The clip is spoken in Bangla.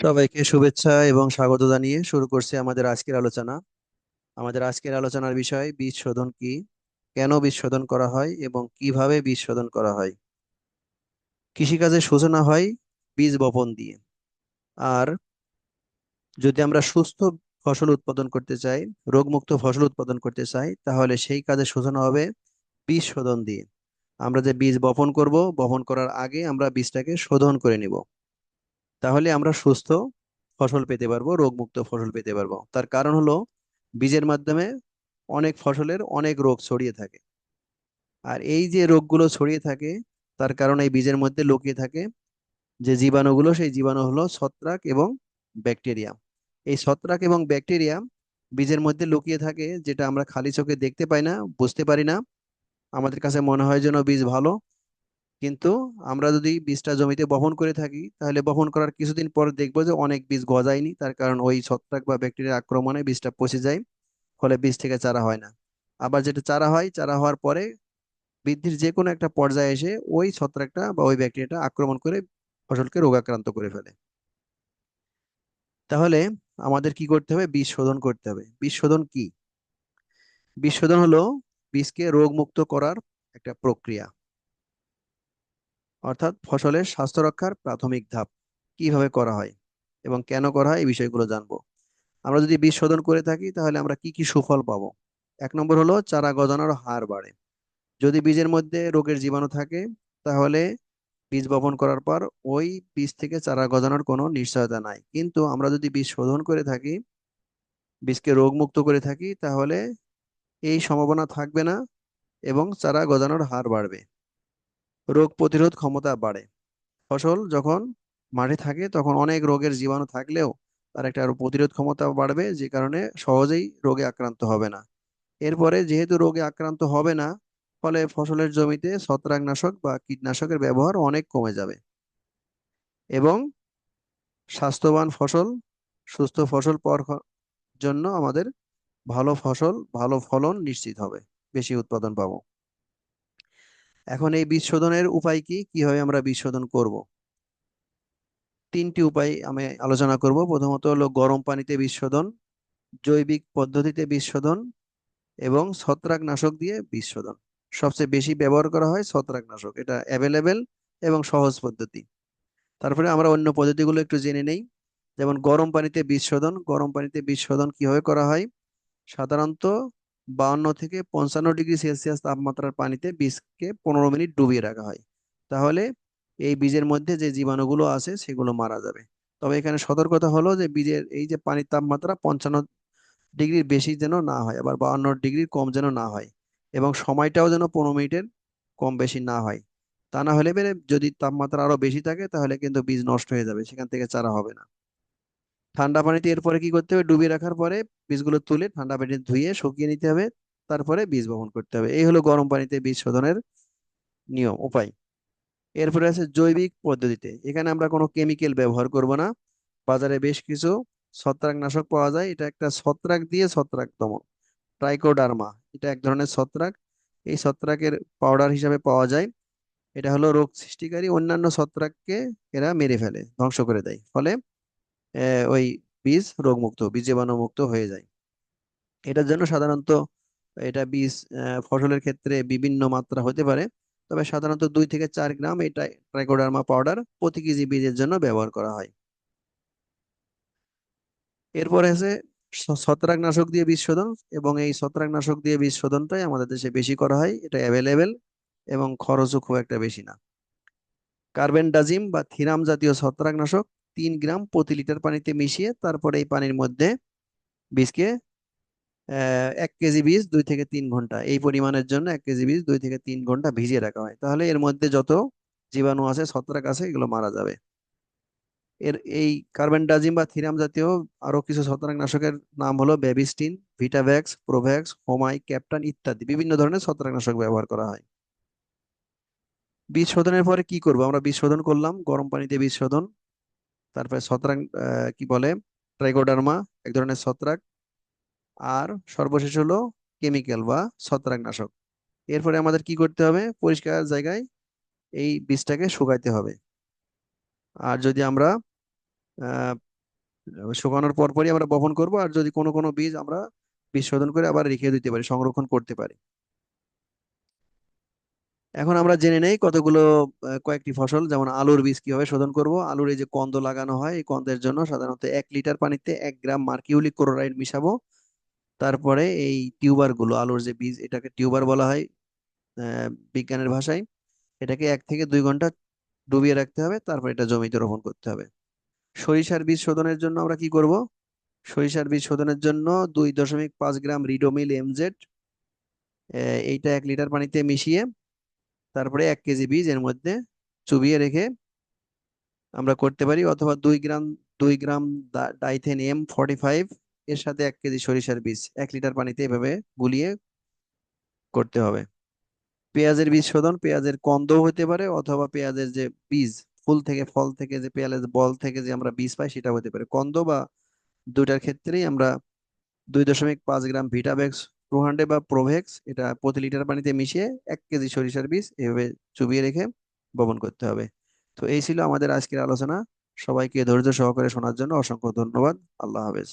সবাইকে শুভেচ্ছা এবং স্বাগত জানিয়ে শুরু করছি আমাদের আজকের আলোচনা। আমাদের আজকের আলোচনার বিষয়, বীজ শোধন কি? কেন বীজ শোধন করা হয় এবং কীভাবে বীজ শোধন করা হয়? কৃষিকাজের সূচনা হয় বীজ বপন দিয়ে। আর যদি আমরা সুস্থ ফসল উৎপাদন করতে চাই, রোগমুক্ত ফসল উৎপাদন করতে চাই, তাহলে সেই কাজের সূচনা হবে বীজ শোধন দিয়ে। আমরা যে বীজ বপন করব, বপন করার আগে আমরা বীজটাকে শোধন করে নিব। তাহলে আমরা সুস্থ ফসল পেতে পারব, রোগমুক্ত ফসল পেতে পারব। তার কারণ হলো, বীজের মাধ্যমে অনেক ফসলের অনেক রোগ ছড়িয়ে থাকে। আর এই যে রোগগুলো ছড়িয়ে থাকে, তার কারণে এই বীজের মধ্যে লুকিয়ে থাকে, যে জীবাণুগুলো, সেই জীবাণু হলো ছত্রাক এবং ব্যাকটেরিয়া। এই ছত্রাক এবং ব্যাকটেরিয়া বীজের মধ্যে লুকিয়ে থাকে, যেটা আমরা খালি চোখে দেখতে পাই না, বুঝতে পারি না। আমাদের কাছে মনে হয় যেন বীজ ভালো কিন্তু আমরা যদি বীজটা জমিতে বপন করে থাকি, তাহলে বপন করার কিছুদিন পর দেখব যে অনেক বীজ গজায়নি। তার কারণ ওই ছত্রাক বা ব্যাকটেরিয়ার আক্রমণে বীজটা পচে যায়, ফলে বীজ থেকে চারা হয় না। আবার যেটা চারা হয়, চারা হওয়ার পরে বৃদ্ধির যে কোনো একটা পর্যায়ে এসে ওই ছত্রাকটা বা ওই ব্যাকটেরিয়াটা আক্রমণ করে ফসলকে রোগাক্রান্ত করে ফেলে। তাহলে আমাদের কি করতে হবে? বীজ শোধন করতে হবে। বীজ শোধন কি? বীজ শোধন হলো বীজকে রোগমুক্ত করার একটা প্রক্রিয়া। অর্থাৎ ফসলের স্বাস্থ্য রক্ষার প্রাথমিক ধাপ কীভাবে করা হয় এবং কেন করা হয় এই বিষয়গুলো জানব। আমরা যদি বীজ শোধন করে থাকি, তাহলে আমরা কি কি সুফল পাবো? এক নম্বর হলো চারা গজানোর হার বাড়ে। যদি বীজের মধ্যে রোগের জীবাণু থাকে, তাহলে বীজ বপন করার পর ওই বীজ থেকে চারা গজানোর কোনো নিশ্চয়তা নাই। কিন্তু আমরা যদি বীজ শোধন করে থাকি, বীজকে রোগমুক্ত করে থাকি, তাহলে এই সম্ভাবনা থাকবে না এবং চারা গজানোর হার বাড়বে। রোগ প্রতিরোধ ক্ষমতা বাড়ে। ফসল যখন মাঠে থাকে, তখন অনেক রোগের জীবাণু থাকলেও তার একটা প্রতিরোধ ক্ষমতা বাড়বে, যে কারণে সহজেই রোগে আক্রান্ত হবে না। এরপরে যেহেতু রোগে আক্রান্ত হবে না, ফলে ফসলের জমিতে ছত্রাকনাশক বা কীটনাশকের ব্যবহার অনেক কমে যাবে। এবং স্বাস্থ্যবান ফসল, সুস্থ ফসল পাওয়ার জন্য আমাদের ভালো ফসল, ভালো ফলন নিশ্চিত হবে। বেশি উৎপাদন পাবো। এখন এই বীজ শোধনের উপায় কি? কীভাবে আমরা বীজ শোধন করব? তিনটি উপায় আমি আলোচনা করব। প্রথমত হলো গরম পানিতে বীজ শোধন জৈবিক পদ্ধতিতে বীজ শোধন এবং ছত্রাকনাশক দিয়ে বীজ শোধন সবচেয়ে বেশি ব্যবহার করা হয় ছত্রাকনাশক। এটা অ্যাভেলেবেল এবং সহজ পদ্ধতি। তারপরে আমরা অন্য পদ্ধতিগুলো একটু জেনে নেই। যেমন গরম পানিতে বীজ শোধন গরম পানিতে বীজ শোধন কীভাবে করা হয়? সাধারণত বাউন্ন থেকে পঞ্চান্ন ডিগ্রি সেলসিয়াস তাপমাত্রার পানিতে বীজকে পনেরো মিনিট ডুবিয়ে রাখা হয়। তাহলে এই বীজের মধ্যে যে জীবাণুগুলো আছে সেগুলো মারা যাবে। তবে এখানে সতর্কতা হলো যে বীজের এই যে পানির তাপমাত্রা পঞ্চান্ন ডিগ্রির বেশি যেন না হয়, আবার বাউন্ন ডিগ্রির কম যেন না হয় এবং সময়টাও যেন পনেরো মিনিটের কম বেশি না হয়। তা না হলে যদি তাপমাত্রা আরও বেশি থাকে তাহলে কিন্তু বীজ নষ্ট হয়ে যাবে, সেখান থেকে চারা হবে না। ঠান্ডা পানিতে এরপরে কি করতে হবে? ডুবিয়ে রাখার পরে বীজগুলো তুলে ঠান্ডা পানিতে ধুয়ে শুকিয়ে নিতে হবে। তারপরে বীজ বপন করতে হবে। এই হলো গরম পানিতে বীজ শোধনের নিয়ম, উপায়। এরপরে আছে জৈবিক পদ্ধতিতে। এখানে আমরা কোনো কেমিক্যাল ব্যবহার করব না। বাজারে বেশ কিছু ছত্রাকনাশক পাওয়া যায়। এটা একটা ছত্রাক দিয়ে ছত্রাক দমন ট্রাইকোডার্মা। এটা এক ধরনের ছত্রাক। এই ছত্রাকের পাউডার হিসাবে পাওয়া যায়। এটা হলো রোগ সৃষ্টিকারী অন্যান্য ছত্রাককে এরা মেরে ফেলে, ধ্বংস করে দেয়। ফলে ওই বীজ রোগমুক্ত, বীজ জীবাণুমুক্ত হয়ে যায়। এটার জন্য সাধারণত এটা বীজ ফসলের ক্ষেত্রে বিভিন্ন মাত্রা হতে পারে। তবে সাধারণত দুই থেকে চার গ্রাম ট্রাই- ট্রাইকোডার্মা পাউডার প্রতি কেজি বীজের জন্য ব্যবহার করা হয়। এরপরে আছে ছত্রাকনাশক দিয়ে বীজ শোধন এবং এই ছত্রাকনাশক দিয়ে বীজ শোধনটাই আমাদের দেশে বেশি করা হয়। এটা অ্যাভেলেবেল এবং খরচও খুব একটা বেশি না। কার্বেন্ডাজিম বা থিরাম জাতীয় ছত্রাকনাশক তিন গ্রাম প্রতি লিটার পানিতে মিশিয়ে তারপরে এই পানির মধ্যে বীজকে এক কেজি বীজ দুই থেকে তিন ঘণ্টা, এই পরিমাণের জন্য এক কেজি বীজ দুই থেকে তিন ঘণ্টা ভিজিয়ে রাখা হয়। তাহলে এর মধ্যে যত জীবাণু আছে, ছত্রাক আছে, এগুলো মারা যাবে। এর এই কার্বেন্ডাজিম বা থিরাম জাতীয় আরও কিছু ছত্রাকনাশকের নাম হলো বেবিস্টিন, ভিটাভ্যাক্স, প্রোভ্যাক্স, হোমাই, ক্যাপটান ইত্যাদি। বিভিন্ন ধরনের ছত্রাকনাশক ব্যবহার করা হয়। বীজ শোধনের পরে কি করব? আমরা বীজ শোধন করলাম, গরম পানিতে বীজ শোধন। তারপরে ছত্রাক কি বলে? ট্রাইকোডার্মা এক ধরনের ছত্রাক। আর সর্বশেষ হলো কেমিক্যাল বা ছত্রাকনাশক। এরপরে আমাদের কি করতে হবে? পরিষ্কার জায়গায় এই বীজটাকে শুকাইতে হবে। আর যদি আমরা শুকানোর পরপরই আমরা বপন করব, আর যদি কোনো কোনো বীজ আমরা বীজ শোধন করে আবার রেখে দিতে পারি, সংরক্ষণ করতে পারি। এখন আমরা জেনে নেই কতগুলো কয়েকটি ফসল, যেমন আলুর বীজ কীভাবে শোধন করব? আলুর এই যে কন্দ লাগানো হয়, এই কন্দের জন্য সাধারণত এক লিটার পানিতে এক গ্রাম মার্কিউলিক ক্লোরাইড মিশাবো। তারপরে এই টিউবারগুলো, আলুর যে বীজ, এটাকে টিউবার বলা হয় বিজ্ঞানের ভাষায়। এটাকে এক থেকে দুই ঘণ্টা ডুবিয়ে রাখতে হবে, তারপর এটা জমিতে রোপণ করতে হবে। সরিষার বীজ শোধনের জন্য আমরা কি করব? সরিষার বীজ শোধনের জন্য দুই দশমিক পাঁচ গ্রাম রিডোমিল এমজেড এইটা এক লিটার পানিতে মিশিয়ে তারপরে এক কেজি বীজ এর মধ্যে চুবিয়ে রেখে আমরা করতে পারি, অথবা দুই গ্রাম দুই gram Dithane M forty five এর সাথে এক কেজি সরিষার বীজ, এক লিটার পানিতে এভাবে গুলিয়ে করতে হবে। পেঁয়াজের বীজ শোধন, পেঁয়াজের কন্দও হতে পারে, অথবা পেঁয়াজের যে বীজ, ফুল থেকে ফল থেকে যে পেঁয়াজের বল থেকে যে আমরা বীজ পাই সেটা হতে পারে। কন্দ বা দুইটার ক্ষেত্রেই আমরা দুই দশমিক পাঁচ গ্রাম ভিটাভেক্স প্রোহান্ডে বা প্রোভেক্স, এটা প্রতি লিটার পানিতে মিশিয়ে এক কেজি সরিষার বীজ এভাবে চুবিয়ে রেখে বপন করতে হবে। তো এই ছিল আমাদের আজকের আলোচনা। সবাইকে ধৈর্য সহকারে শোনার জন্য অসংখ্য ধন্যবাদ। আল্লাহ হাফেজ।